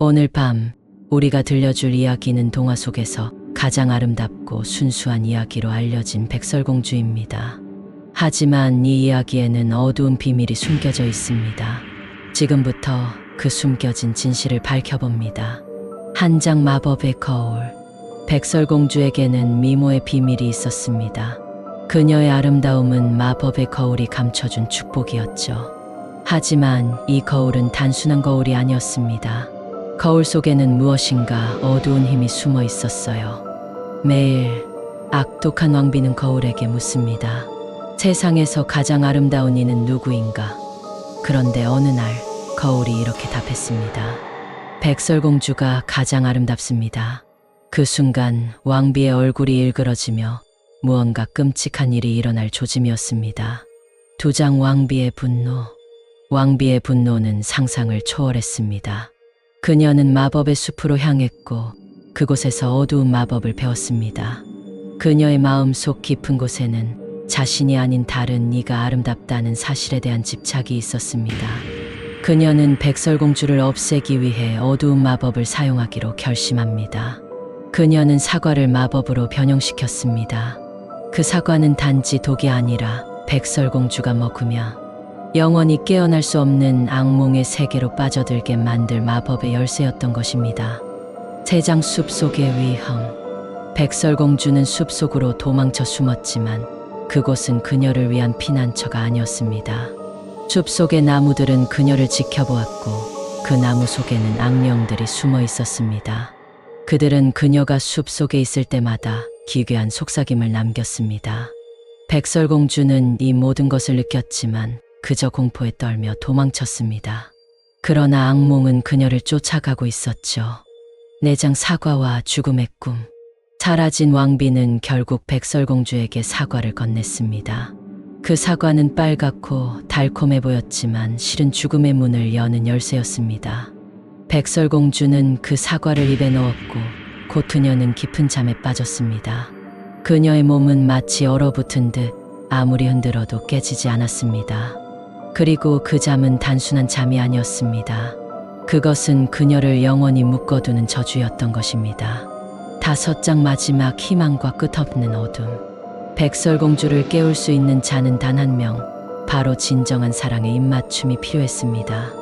오늘 밤 우리가 들려줄 이야기는 동화 속에서 가장 아름답고 순수한 이야기로 알려진 백설공주입니다. 하지만 이 이야기에는 어두운 비밀이 숨겨져 있습니다. 지금부터 그 숨겨진 진실을 밝혀봅니다. 한 장 마법의 거울. 백설공주에게는 미모의 비밀이 있었습니다. 그녀의 아름다움은 마법의 거울이 감춰준 축복이었죠. 하지만 이 거울은 단순한 거울이 아니었습니다. 거울 속에는 무엇인가 어두운 힘이 숨어 있었어요. 매일 악독한 왕비는 거울에게 묻습니다. 세상에서 가장 아름다운 이는 누구인가? 그런데 어느 날 거울이 이렇게 답했습니다. 백설공주가 가장 아름답습니다. 그 순간 왕비의 얼굴이 일그러지며 무언가 끔찍한 일이 일어날 조짐이었습니다. 두 장 왕비의 분노. 왕비의 분노는 상상을 초월했습니다. 그녀는 마법의 숲으로 향했고 그곳에서 어두운 마법을 배웠습니다. 그녀의 마음속 깊은 곳에는 자신이 아닌 다른 이가 아름답다는 사실에 대한 집착이 있었습니다. 그녀는 백설공주를 없애기 위해 어두운 마법을 사용하기로 결심합니다. 그녀는 사과를 마법으로 변형시켰습니다. 그 사과는 단지 독이 아니라 백설공주가 먹으며 영원히 깨어날 수 없는 악몽의 세계로 빠져들게 만들 마법의 열쇠였던 것입니다. 세장 숲 속의 위험. 백설공주는 숲 속으로 도망쳐 숨었지만 그곳은 그녀를 위한 피난처가 아니었습니다. 숲 속의 나무들은 그녀를 지켜보았고 그 나무 속에는 악령들이 숨어 있었습니다. 그들은 그녀가 숲 속에 있을 때마다 기괴한 속삭임을 남겼습니다. 백설공주는 이 모든 것을 느꼈지만 그저 공포에 떨며 도망쳤습니다. 그러나 악몽은 그녀를 쫓아가고 있었죠. 내장 사과와 죽음의 꿈. 사라진 왕비는 결국 백설공주에게 사과를 건넸습니다. 그 사과는 빨갛고 달콤해 보였지만 실은 죽음의 문을 여는 열쇠였습니다. 백설공주는 그 사과를 입에 넣었고 곧 그녀는 깊은 잠에 빠졌습니다. 그녀의 몸은 마치 얼어붙은 듯 아무리 흔들어도 깨지지 않았습니다. 그리고 그 잠은 단순한 잠이 아니었습니다. 그것은 그녀를 영원히 묶어두는 저주였던 것입니다. 다섯 장 마지막 희망과 끝없는 어둠. 백설공주를 깨울 수 있는 자는 단 한 명, 바로 진정한 사랑의 입맞춤이 필요했습니다.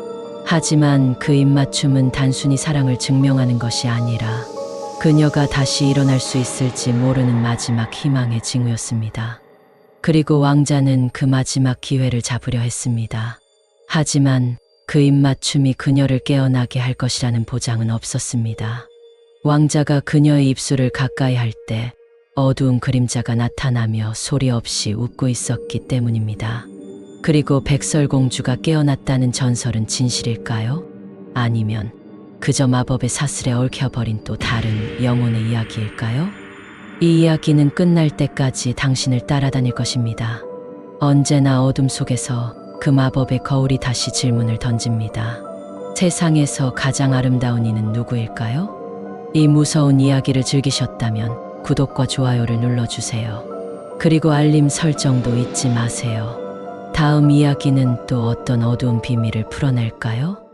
하지만 그 입맞춤은 단순히 사랑을 증명하는 것이 아니라 그녀가 다시 일어날 수 있을지 모르는 마지막 희망의 징후였습니다. 그리고 왕자는 그 마지막 기회를 잡으려 했습니다. 하지만 그 입맞춤이 그녀를 깨어나게 할 것이라는 보장은 없었습니다. 왕자가 그녀의 입술을 가까이 할 때 어두운 그림자가 나타나며 소리 없이 웃고 있었기 때문입니다. 그리고 백설공주가 깨어났다는 전설은 진실일까요? 아니면 그저 마법의 사슬에 얽혀버린 또 다른 영혼의 이야기일까요? 이 이야기는 끝날 때까지 당신을 따라다닐 것입니다. 언제나 어둠 속에서 그 마법의 거울이 다시 질문을 던집니다. 세상에서 가장 아름다운 이는 누구일까요? 이 무서운 이야기를 즐기셨다면 구독과 좋아요를 눌러주세요. 그리고 알림 설정도 잊지 마세요. 다음 이야기는 또 어떤 어두운 비밀을 풀어낼까요?